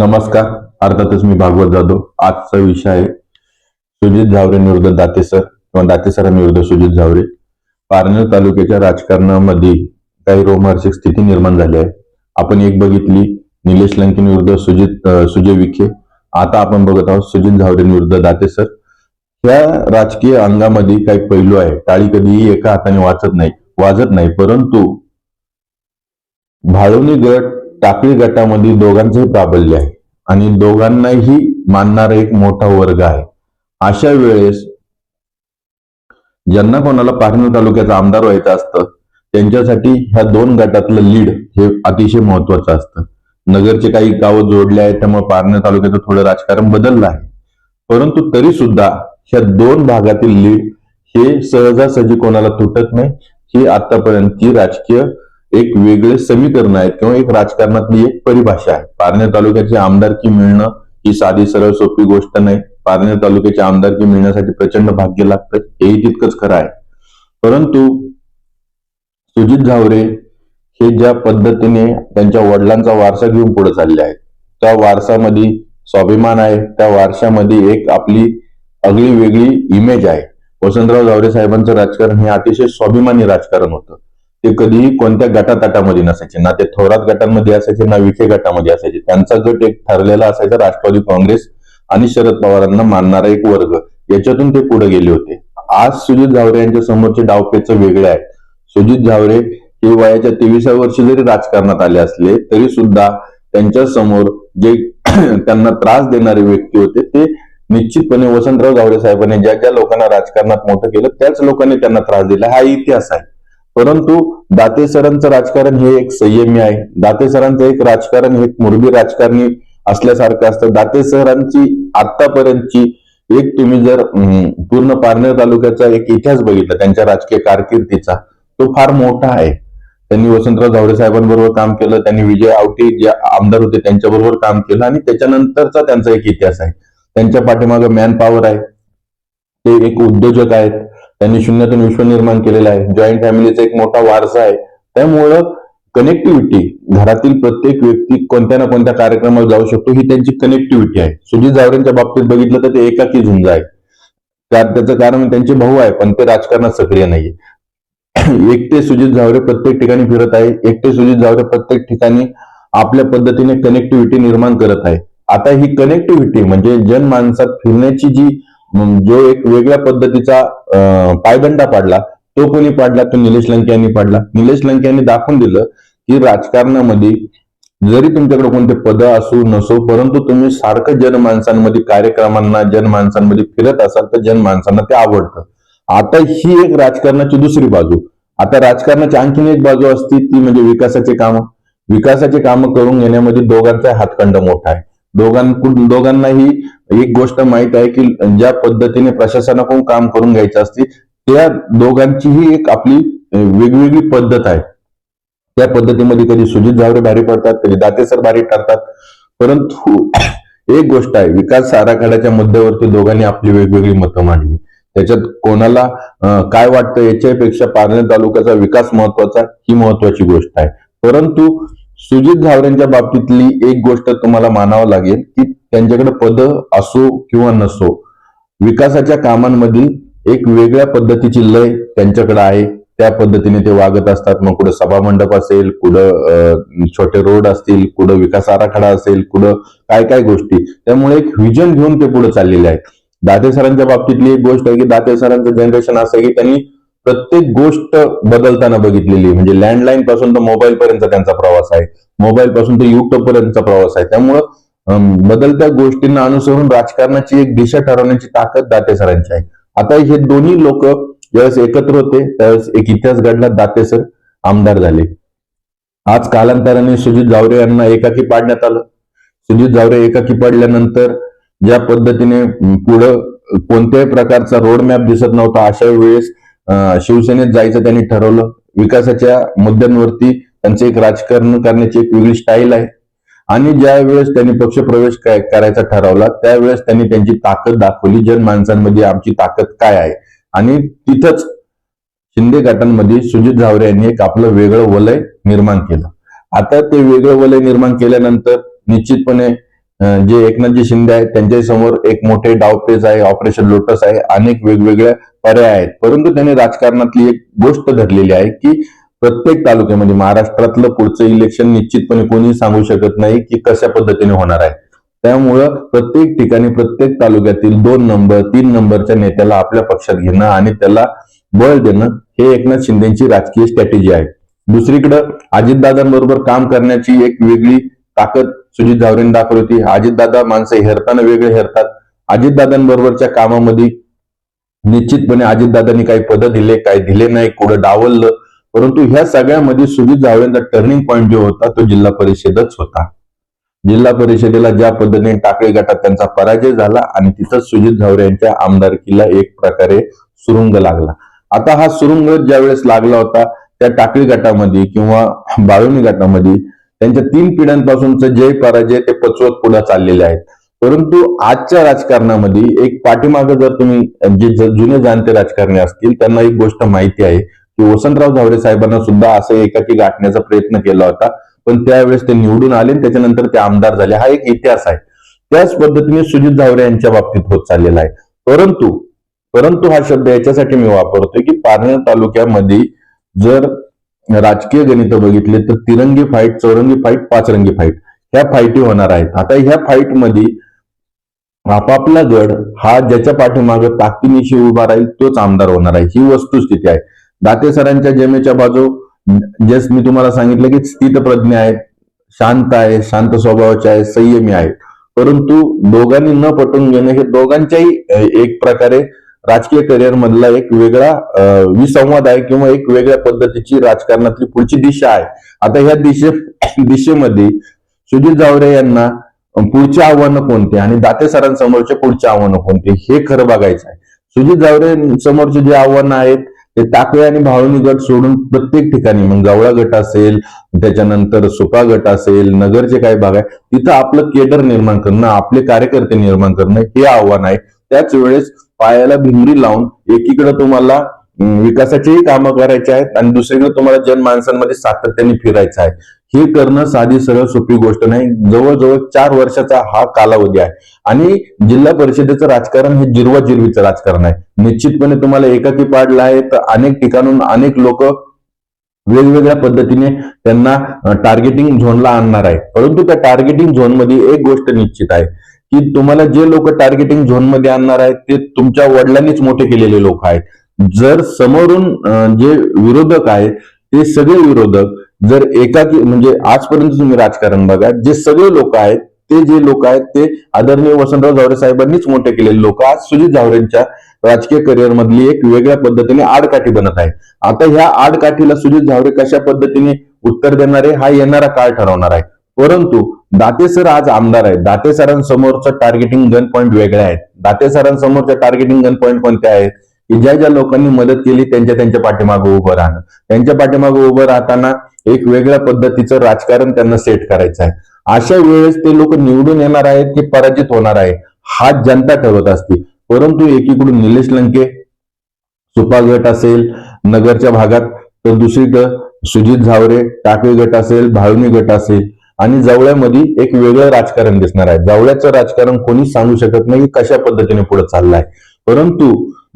नमस्कार. अर्थातच मी भागवत जाधव. आजचा विषय आहे सुजित झावरे विरुद्ध दाते सर किंवा दाते सरांविरुद्ध सुजित झावरे. पारनेर तालुक्याच्या राजकारणामध्ये काही रोमहर्षक स्थिती निर्माण झाली आहे. आपण एक बघितली निलेश लंकेन विरुद्ध सुजित सुजय विखे. आता आपण बघत आहोत सुजित झावरे विरुद्ध दाते सर. या राजकीय अंगामध्ये काही पैलू आहे टाळी कधीही एका हाताने वाचत नाही वाजत नाही. परंतु भाळवणी गट टाकळी गटामध्ये दोघांचंही प्राबल्य आहे. आणि दोघांनाही मानणारा एक मोठा वर्ग आहे. अशा वेळेस ज्यांना कोणाला पारनेर तालुक्याचा आमदार व्हायचं असतं त्यांच्यासाठी ह्या दोन गटातलं लीड हे अतिशय महत्वाचं असतं. नगरचे काही गावं जोडले आहेत त्यामुळे पारनेर तालुक्याचं थोडं राजकारण बदललं आहे. परंतु तरी सुद्धा ह्या दोन भागातील लीड हे सहजासहजी कोणाला तुटत नाही. ही आतापर्यंतची राजकीय एक वेगळे समीकरण आहेत किंवा एक राजकारणातली एक परिभाषा आहे. पारनेर तालुक्याची आमदारकी मिळणं ही साधी सरळ सोपी गोष्ट नाही. पारनेर तालुक्याची आमदारकी मिळण्यासाठी प्रचंड भाग्य लागतं हेही तितकंच खरं आहे. परंतु सुजित झावरे हे ज्या पद्धतीने त्यांच्या वडिलांचा वारसा घेऊन पुढे चालले आहेत त्या वारसामध्ये स्वाभिमान आहे त्या वारशामध्ये एक आपली अगळी वेगळी इमेज आहे. वसंतराव झावरे साहेबांचं राजकारण हे अतिशय स्वाभिमानी राजकारण होतं. ते कधीही कोणत्या गटातटामध्ये नसायचे. ना ते थोरात गटांमध्ये असायचे ना विखे गटामध्ये असायचे. त्यांचा गट एक ठरलेला असायचा राष्ट्रवादी काँग्रेस आणि शरद पवारांना मानणारा एक वर्ग. याच्यातून ते पुढे गेले होते. आज सुजित झावरे यांच्या समोरचे डावपेच वेगळे आहेत. सुजित झावरे हे वयाच्या तेविसाव्या वर्षी जरी राजकारणात आले असले तरी सुद्धा त्यांच्यासमोर जे त्यांना त्रास देणारे व्यक्ती होते ते निश्चितपणे वसंतराव झावरे साहेबांनी ज्या ज्या लोकांना राजकारणात मोठं केलं त्याच लोकांनी त्यांना त्रास दिला. हा इतिहास आहे. परंतु दाते सरांचं राजकारण हे एक संयमी आहे. दाते सरांचं एक राजकारण हे एक मुरबी राजकारणी असल्यासारखं असतं. दाते सरांची आतापर्यंतची एक तुम्ही जर पूर्ण पारनेर तालुक्याचा एक इतिहास बघितला त्यांच्या राजकीय कारकिर्दीचा तो फार मोठा आहे. त्यांनी वसंतराव धावडे साहेबांबरोबर काम केलं त्यांनी विजय आवटे जे आमदार होते त्यांच्याबरोबर काम केलं आणि त्याच्यानंतरचा त्यांचा एक इतिहास आहे. त्यांच्या पाठीमागे मॅन पॉवर आहे. ते एक उद्योजक आहेत. त्यांनी शून्यातून विश्व निर्माण केलेलं आहे. जॉईंट फॅमिलीचा एक मोठा वारसा आहे. त्यामुळं कनेक्टिव्हिटी घरातील प्रत्येक व्यक्ती कोणत्या ना कोणत्या कार्यक्रमात जाऊ शकतो ही त्यांची कनेक्टिव्हिटी आहे. सुजित जावरेंच्या बाबतीत बघितलं तर ते एकाकी झुंज आहे. त्याचं कारण त्यांचे भाऊ आहे पण ते राजकारणात सक्रिय नाहीये. एकटे सुजित झावरे प्रत्येक ठिकाणी फिरत आहे. एकटे सुजित झावरे प्रत्येक ठिकाणी आपल्या पद्धतीने कनेक्टिव्हिटी निर्माण करत आहे. आता ही कनेक्टिव्हिटी म्हणजे जनमानसात फिरण्याची जी जो एक वेगळ्या पद्धतीचा पायदंडा पाडला तो कोणी पाडला? तो निलेश लंके यांनी पाडला. निलेश लंके यांनी दाखवून दिलं की राजकारणामध्ये जरी तुमच्याकडे कोणते पद असू नसो परंतु तुम्ही सारखं जनमानसांमध्ये कार्यक्रमांना जनमानसांमध्ये फिरत असाल तर जनमानसांना ते आवडतं. आता ही एक राजकारणाची दुसरी बाजू. आता राजकारणाची आणखीन एक बाजू असती ती म्हणजे विकासाचे काम. विकासाचे काम करून घेण्यामध्ये दोघांचा हातखंड मोठा आहे. दोघांकडून दोघांनाही एक गोष्ट माहीत आहे की ज्या पद्धतीने प्रशासनाकडून काम करून घ्यायचं असते त्या दोघांचीही एक आपली वेगवेगळी पद्धत आहे. त्या पद्धतीमध्ये कधी सुजित झावरे भारी पडतात कधी दातेसर भारी ठरतात परंतु एक गोष्ट आहे विकास आराखड्याच्या मुद्द्यावरती दोघांनी आपली वेगवेगळी मतं मांडली. त्याच्यात कोणाला काय वाटतं याच्यापेक्षा पारनेर तालुक्याचा विकास महत्त्वाचा ही महत्वाची गोष्ट आहे. परंतु सुजित झावरेंच्या बाबतीतली एक गोष्ट तुम्हाला मानावं लागेल की त्यांच्याकडे पद असो किंवा नसो विकासाच्या कामांमधील एक वेगळ्या पद्धतीची लय त्यांच्याकडे आहे. त्या पद्धतीने ते वागत असतात. मग कुठं सभामंडप असेल कुठं अं, छोटे रोड असतील कुठं विकास आराखडा असेल कुठं काय काय गोष्टी. त्यामुळे एक व्हिजन घेऊन ते पुढे चाललेले आहेत. दाते सरांच्या बाबतीतली एक गोष्ट आहे की दाते सरांचं जनरेशन असं की त्यांनी प्रत्येक गोष्ट बदलताना बघितलेली म्हणजे लँडलाईन पासून तर मोबाईल पर्यंत त्यांचा प्रवास आहे. मोबाईल पासून तर युट्यूब पर्यंतचा प्रवास आहे. त्यामुळं बदलत्या गोष्टींना अनुसरून राजकारणाची एक दिशा ठरवण्याची ताकद दाते सरांची आहे. आता हे दोन्ही लोक ज्यावेळेस एकत्र होते त्यावेळेस एक इतिहास घडला दाते सर आमदार झाले. आज कालांतराने सुजित जावरे यांना एकाकी पाडण्यात आलं. सुजित जावरे एकाकी पडल्यानंतर ज्या पद्धतीने पुढं कोणत्याही प्रकारचा रोड मॅप दिसत नव्हता अशा वेळेस शिवसेनेत जायचं त्यांनी ठरवलं. विकासाच्या मुद्द्यांवरती त्यांचं एक राजकारण करण्याची एक वेगळी स्टाईल आहे. आणि ज्या वेळेस त्यांनी पक्षप्रवेश करायचा ठरवला त्यावेळेस त्यांनी त्यांची ताकद दाखवली. जनमानसांमध्ये आमची ताकद काय आहे? आणि तिथंच शिंदे गटांमध्ये सुजित झावरे यांनी एक आपलं वेगळं वलय निर्माण केलं. आता ते वेगळं वलय निर्माण केल्यानंतर निश्चितपणे जे एकनाथजी शिंदे आहेत त्यांच्यासमोर एक मोठे डावपेच आहे ऑपरेशन लोटस आहे अनेक वेगवेगळ्या पर्याय आहेत. परंतु त्यांनी राजकारणातली एक गोष्ट धरलेली आहे की प्रत्येक तालुक्यामध्ये महाराष्ट्रातलं पुढचं इलेक्शन निश्चितपणे कोणी सांगू शकत नाही की कशा पद्धतीने होणार आहे. त्यामुळं प्रत्येक ठिकाणी प्रत्येक तालुक्यातील दोन नंबर तीन नंबरच्या नेत्याला आपल्या पक्षात घेणं आणि त्याला बळ देणं हे एकनाथ शिंदेची राजकीय स्ट्रॅटेजी आहे. दुसरीकडं अजितदादांबरोबर काम करण्याची एक वेगळी ताकद सुजित जावरेंनी दाखवली होती. अजितदादा माणसं हेरताना वेगळे हेरतात. अजितदादांबरोबरच्या कामामध्ये निश्चितपणे अजितदादांनी काही पदं दिले काही दिले नाही कुठं डावललं. परंतु ह्या सगळ्यामध्ये सुजित जावळेंचा टर्निंग पॉईंट जो होता तो जिल्हा परिषदच होता. जिल्हा परिषदेला ज्या पद्धतीने टाकळी गटात त्यांचा पराजय झाला आणि तिथंच सुजित झावरे यांच्या आमदारकीला एक प्रकारे सुरुंग लागला. आता हा सुरुंग ज्यावेळेस लागला होता त्या टाकळी गटामध्ये किंवा बाळवणी गटामध्ये त्यांच्या तीन पिढ्यांपासूनचं जय पराजय ते पचवत पुढे चाललेले आहेत. परंतु आजच्या राजकारणामध्ये एक पाठीमागं जर तुम्ही जे जुने जाणते राजकारणी असतील त्यांना एक गोष्ट माहिती आहे की वसंतराव धावरे साहेबांना सुद्धा असं एकाकी गाठण्याचा प्रयत्न केला होता. पण त्यावेळेस ते निवडून आले आणि त्याच्यानंतर ते आमदार झाले. हा एक इतिहास आहे. त्याच पद्धतीने सुजित धावरे यांच्या बाबतीत होत चाललेला आहे. परंतु परंतु हा शब्द याच्यासाठी मी वापरतोय की पारनेर तालुक्यामध्ये जर राजकीय गणित बघितले तर तिरंगी फाईट चौरंगी फाईट पाचरंगी फाईट ह्या फाईटी होणार आहेत. आता ह्या फाईटमध्ये आपापला गड हा ज्याच्या पाठीमागे ताकदीनिशी उभा राहील तोच आमदार होणार आहे. ही वस्तुस्थिती आहे. दाते सरांच्या जमेच्या बाजू जस मी तुम्हाला सांगितलं की स्थितप्रज्ञ आहेत शांत आहे शांत स्वभावाचे आहे संयमी आहे परंतु दोघांनी न पटवून घेणं हे दोघांच्याही एक प्रकारे राजकीय करिअर मधला एक वेगळा विसंवाद आहे किंवा एक वेगळ्या पद्धतीची राजकारणातली पुढची दिशा आहे. आता ह्या दिशे दिशेमध्ये सुजित जावरे यांना पुढची आव्हानं कोणती आणि दाते सरांसमोरचे पुढचे आव्हानं कोणते हे खरं बघायचं आहे. सुजित जावरे समोरचे जे आव्हानं आहेत ते टाकळे आणि भावनी गट सोडून प्रत्येक ठिकाणी मग जावळा गट असेल त्याच्यानंतर सुपा गट असेल नगरचे काही भाग आहे तिथं आपलं केडर निर्माण करणं आपले कार्यकर्ते निर्माण करणं हे आव्हान आहे. त्याच वेळेस पायाला भिंगरी लावून एकीकडे तुम्हाला विकासाचीही विकासाचेही कामं करायचे आहेत आणि दुसरीकडे तुम्हाला जनमानसांमध्ये सातत्याने फिरायचं आहे. हे करणं साधी सरळ सोपी गोष्ट नाही. जवळजवळ चार वर्षाचा हा कालावधी आहे. आणि जिल्हा परिषदेचं राजकारण हे जिरवा जिरवीचं राजकारण आहे. निश्चितपणे तुम्हाला एकाकी पाडलं आहे तर अनेक ठिकाणून अनेक लोक वेगवेगळ्या पद्धतीने त्यांना टार्गेटिंग झोनला आणणार आहे परंतु त्या टार्गेटिंग झोनमध्ये एक गोष्ट निश्चित आहे. की तुम्हाला जे लोक टार्गेटिंग झोनमध्ये आणणार आहेत ते तुमच्या वडिलांनीच मोठे केलेले लोक आहेत. जर समोरून जे विरोधक आहेत ते सगळे विरोधक जर एकाकी म्हणजे आजपर्यंत तुम्ही राजकारण बघा जे सगळे लोक आहेत ते जे लोक आहेत ते आदरणीय वसंतराव जावरे साहेबांनीच मोठे केलेले लोक आज सुजित जावरेंच्या राजकीय करिअर मधली एक वेगळ्या पद्धतीने आडकाठी बनत आहे आता ह्या आडकाठीला सुजित झावरे कशा पद्धतीने उत्तर देणार आहे हा येणारा काळ ठरवणार आहे. परंतु दाते सर आज आमदार आहेत. दाते सरांसमोरचं टार्गेटिंग गन पॉईंट वेगळे आहेत दाते सरांसमोरच्या टार्गेटिंग गन पॉईंट कोणते आहेत? की ज्या ज्या लोकांनी मदत केली त्यांच्या त्यांच्या पाठीमागे उभं राहणं. त्यांच्या पाठीमागे उभं राहताना एक वेगळ्या पद्धतीचं राजकारण त्यांना सेट करायचं आहे. अशा वेळेस ते लोक निवडून येणार आहेत की पराजित होणार आहे हा जनता ठरवत असते. परंतु एकीकडून निलेश लंके सुपा गट असेल नगरच्या भागात तर दुसरीकडं सुजित झावरे टाकळी गट असेल भाळवणी गट असेल. आणि जवळ्यामध्ये एक वेगळं राजकारण दिसणार आहे. जवळ्याचं राजकारण कोणीच सांगू शकत नाही कशा पद्धतीने पुढे चाललंय. परंतु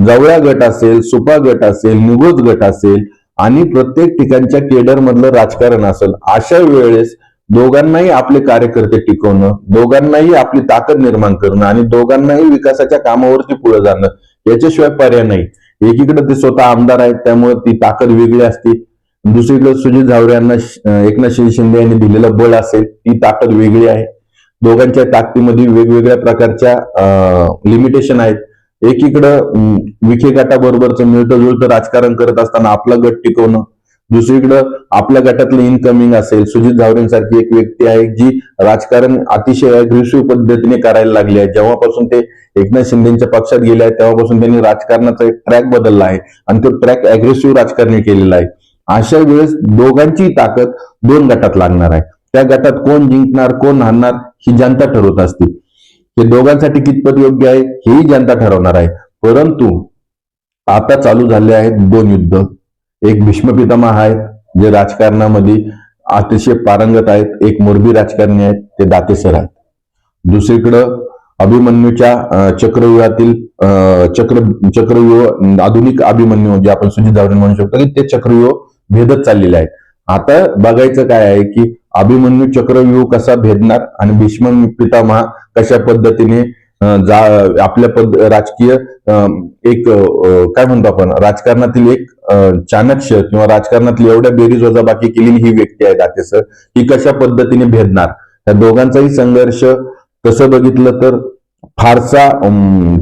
जवळ्या गट असेल सुपा गट असेल निगोज गट असेल आणि प्रत्येक ठिकाणच्या केडर मधलं राजकारण असेल अशा वेळेस दोघांनाही आपले कार्यकर्ते टिकवणं दोघांनाही आपली ताकद निर्माण करणं आणि दोघांनाही विकासाच्या कामावरती पुढे जाणं याच्याशिवाय पर्याय नाही. एकीकडे ते स्वतः आमदार आहेत त्यामुळे ती ताकद वेगळी असते. दुसरीकडे सुजित झावरे यांना एकनाथ शिंदे शिंदे यांनी दिलेला बळ असेल ती ताकद वेगळी आहे. दोघांच्या ताकदीमध्ये वेगवेगळ्या प्रकारच्या लिमिटेशन आहेत. एकीकडं विखे गटाबरोबरचं मिळतं जुळतं राजकारण करत असताना आपला गट टिकवणं. दुसरीकडं आपल्या गटातलं इनकमिंग असेल. सुजित झावरेंसारखी एक व्यक्ती आहे जी राजकारण अतिशय अग्रेसिव्ह पद्धतीने करायला लागली आहे. जेव्हापासून ते एकनाथ शिंदेच्या पक्षात गेले आहेत तेव्हापासून त्यांनी राजकारणाचा एक ट्रॅक बदलला आहे. आणि तो ट्रॅक अग्रेसिव्ह राजकारणी केलेला आहे. अशा वेळेस दोघांची ताकद दोन गटात लागणार आहे. त्या गटात कोण जिंकणार कोण हारणार ही जनता ठरवत असते. हे दोघांसाठी कितपत योग्य आहे हेही जनता ठरवणार आहे. परंतु आता चालू झाले आहेत दोन युद्ध. एक भीष्म पितामह आहेत जे राजकारणामध्ये अतिशय पारंगत आहेत. एक मोरबी राजकारणी आहेत ते दातेसर आहेत. दुसरीकडं अभिमन्यूच्या चक्रव्यूहातील अं, चक्र चक्रव्यूह आधुनिक अभिमन्यू जे आपण सुजित जावरे म्हणू शकतो की ते चक्रव्यूह भेदत चाललेले आहेत. आता बघायचं काय आहे की अभिमन्यू चक्रव्यूह कसा भेदणार आणि भीष्म पितामहा कशा पद्धतीने जा आपल्या पद राजकीय अं, एक काय म्हणतो आपण राजकारणातील एक चाणक्य किंवा राजकारणातील एवढ्या बेरीज वजाबाकी केलेली ही व्यक्ती आहे दाते सर ही कशा पद्धतीने भेदणार? या दोघांचाही संघर्ष तसं बघितलं तर फारसा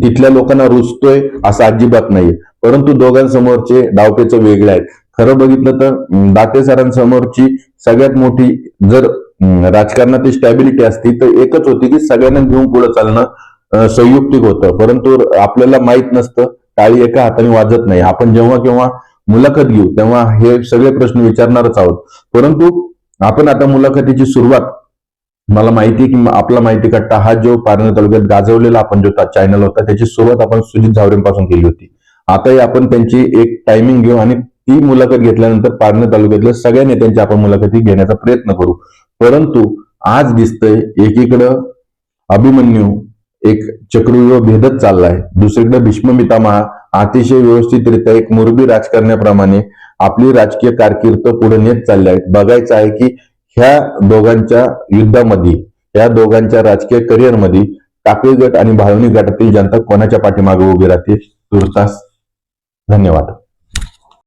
तिथल्या लोकांना रुचतोय असं अजिबात नाही परंतु दोघांसमोरचे डावपेच वेगळे आहेत. खरं बघितलं तर दाते सरांसमोरची सगळ्यात मोठी जर अं, राजकारणातील स्टॅबिलिटी असती तर एकच होती की सगळ्यांना घेऊन पुढे चालणं संयुक्तिक होतं. परंतु आपल्याला माहीत नसतं टाळी एका हाताने वाजत नाही. आपण जेव्हा केव्हा मुलाखत घेऊ तेव्हा हे सगळे प्रश्न विचारणारच आहोत. परंतु आपण आता मुलाखतीची सुरुवात मला माहिती की आपला माहिती कट्टा हा जो पारनेर तालुक्यात गाजवलेला आपण जो चॅनल होता त्याची सुरुवात आपण सुजित झावरेंपासून केली होती. आताही आपण त्यांची एक टायमिंग घेऊ आणि ती मुलाखत घेतल्यानंतर पारनेर तालुक्यातल्या सगळ्या नेत्यांची आपण मुलाखती घेण्याचा प्रयत्न करू. परंतु आज दिसतंय एकीकडं अभिमन्यू एक चक्रव्यूह भेदत चाललाय. दुसरीकडे भीष्म पितामहा अतिशय व्यवस्थितरित्या एक मुरबी राजकारण्याप्रमाणे आपली राजकीय कारकीर्द पुढे नेत चालले आहेत बघायचं आहे की ह्या दोघांच्या युद्धामध्ये या दोघांच्या राजकीय करिअरमध्ये टाकळी गट आणि भावनिक गटातील जनता कोणाच्या पाठीमागे उभी राहते? तुर्तास धन्यवाद.